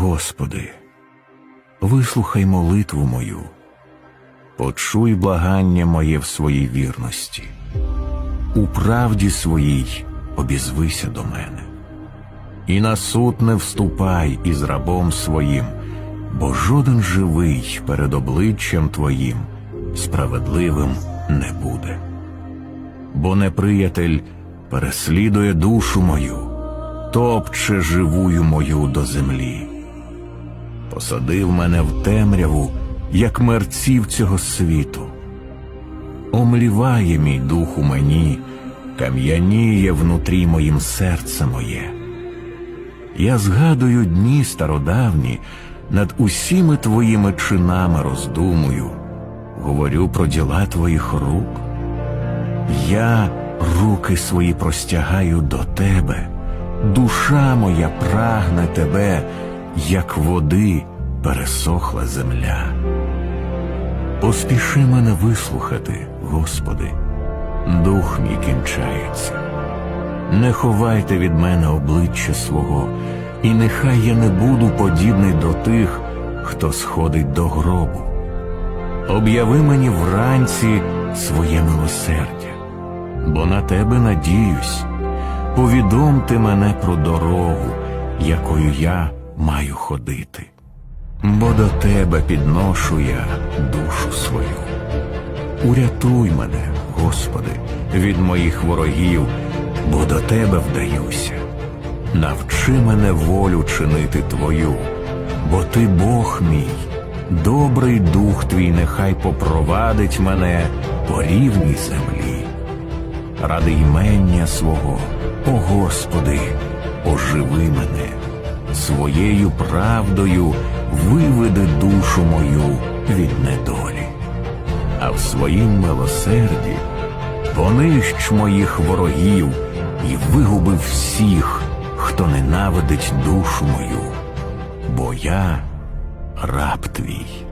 Господи, вислухай молитву мою, почуй благання моє в своїй вірності, у правді своїй обізвися до мене, і на суд не вступай із рабом своїм, бо жоден живий перед обличчям Твоїм справедливим не буде. Бо неприятель переслідує душу мою, топче живую мою до землі. Посадив мене в темряву, як мерців цього світу. Омліває мій дух у мені, кам'яніє внутрі моїм серце моє. Я згадую дні стародавні, над усіми твоїми чинами роздумую, говорю про діла твоїх рук. Я руки свої простягаю до тебе, душа моя прагне тебе, як води пересохла земля. Поспіши мене вислухати, Господи, дух мій кінчається. Не ховайте від мене обличчя свого, і нехай я не буду подібний до тих, хто сходить до гробу. Об'яви мені вранці своє милосердя, бо на тебе надіюсь. Повідомте мене про дорогу, якою я маю ходити. Бо до тебе підношу я душу свою. Урятуй мене, Господи, від моїх ворогів, бо до тебе вдаюся. Навчи мене волю чинити Твою, бо Ти Бог мій, добрий дух твій нехай попровадить мене по рівній землі. Ради ймення свого, о Господи, оживи мене, своєю правдою виведи душу мою від недолі, а в своїм милосерді понищ моїх ворогів і вигуби всіх, хто ненавидить душу мою, бо я раб твій.